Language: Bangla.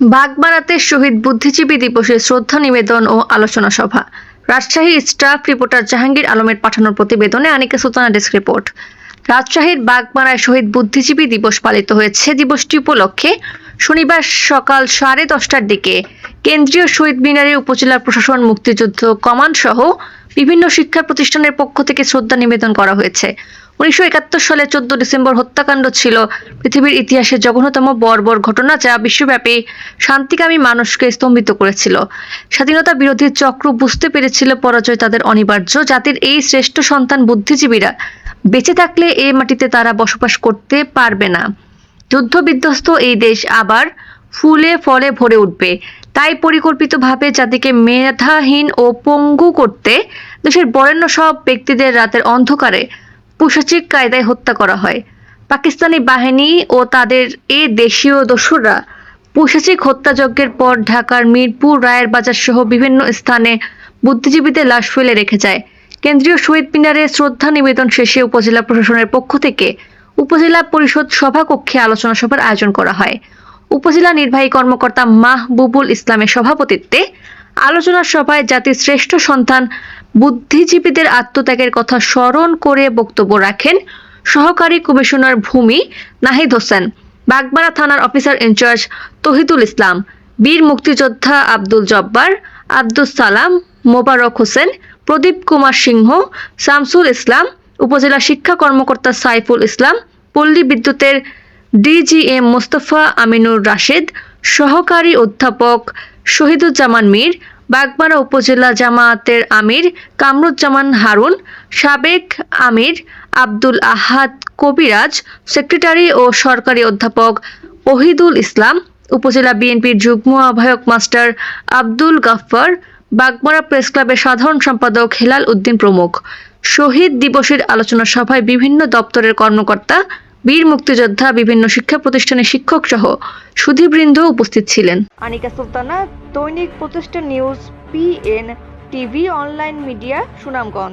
বাগমারাতে শহীদ বুদ্ধিজীবী দিবসে শ্রদ্ধা নিবেদন ও আলোচনা সভা। রাজশাহী স্টাফ রিপোর্টার জাহাঙ্গীর আলমের পাঠানোর প্রতিবেদনে আনিকা সুলতানা ডেস্ক রিপোর্ট। রাজশাহীর বাগমারায় শহীদ বুদ্ধিজীবী দিবস পালিত হয়েছে দিবসটি উপলক্ষে শনিবার সকাল সাড়ে দশটার দিকে। কেন্দ্রীয় শহীদ মিনারে উপজেলা প্রশাসন, মুক্তিযুদ্ধ কমান্ড সহ বিভিন্ন শিক্ষা প্রতিষ্ঠানের পক্ষ থেকে শ্রদ্ধা নিবেদন করা হয়েছে। উনিশশো একাত্তর সালে চোদ্দ ডিসেম্বর হত্যাকাণ্ড ছিল। পৃথিবীর ইতিহাসে জঘন্যতম বর্বর ঘটনা যা বিশ্বব্যাপী শান্তিকামী মানুষকে স্তম্ভিত করেছিল। স্বাধীনতা বিরোধী চক্র বুঝতে পেরেছিল পরাজয় তাদের অনিবার্য। জাতির এই শ্রেষ্ঠ সন্তান বুদ্ধিজীবীরা বেঁচে থাকলে এই মাটিতে তারা বসবাস করতে পারবে না। যুদ্ধ বিধ্বস্ত এই দেশ আবার ফুলে ফলে ভরে উঠবে। তাই পরিকল্পিতভাবে জাতিকে মেধাহীন ও পঙ্গু করতে দেশের বরেণ্য সব ব্যক্তিদের রাতের অন্ধকারে পুষাচিক কায়দায় হত্যা করা হয়। পাকিস্তানি বাহিনী ও তাদের এ দেশীয় দস্যুরা পুষাচিক হত্যাযজ্ঞের পর ঢাকার মিরপুর রায়ের বাজার সহ বিভিন্ন স্থানে বুদ্ধিজীবীদের লাশ ফেলে রেখে যায়। কেন্দ্রীয় শহীদ মিনারে শ্রদ্ধা নিবেদন শেষে উপজেলা প্রশাসনের পক্ষ থেকে উপজেলা পরিষদ সভাকক্ষে আলোচনা সভার আয়োজন করা হয়। উপজেলা নির্বাহী কর্মকর্তা মাহবুবুল ইসলামের সভাপতিত্বে আলোচনা সভায় জাতির শ্রেষ্ঠ সন্তান বুদ্ধিজীবীদের আত্মত্যাগের কথা স্মরণ করে বক্তব্য রাখেন সহকারী কমিশনার ভূমি নাহিদ হোসেন, বাগমারা থানার অফিসার ইনচার্জ তহিদুল ইসলাম, বীর মুক্তিযোদ্ধা আব্দুল জব্বার, আব্দুস সালাম, মোবারক হোসেন, প্রদীপ কুমার সিংহ, শামসুল ইসলাম, উপজেলা শিক্ষা কর্মকর্তা সাইফুল ইসলাম, পল্লী বিদ্যুতের ডিজিএম মোস্তফা আমিনুর রাশেদ, সহকারী অধ্যাপক শহীদুজ্জামান মীর বাগমারা উপজেলা জামায়াতের আমির কামরুজ্জামান হারুন, সাবেক আমির আব্দুল আহাদ কবিরাজ, সেক্রেটারি ও সরকারি অধ্যাপক ওহিদুল ইসলাম, উপজেলা বিএনপির যুগ্ম আহ্বায়ক মাস্টার আব্দুল গাফফার, বাগমারা প্রেস ক্লাবের সাধারণ সম্পাদক হেলাল উদ্দিন প্রমুখ। শহীদ দিবসের আলোচনা সভায় বিভিন্ন দপ্তরের কর্মকর্তা বীর মুক্তিযোদ্ধা, বিভিন্ন শিক্ষা প্রতিষ্ঠানের শিক্ষক সহ সুধীবৃন্দ উপস্থিত ছিলেন। আনিকা সুলতানা, দৈনিক প্রতিষ্ঠান news, PN TV, online media, Sunamganj.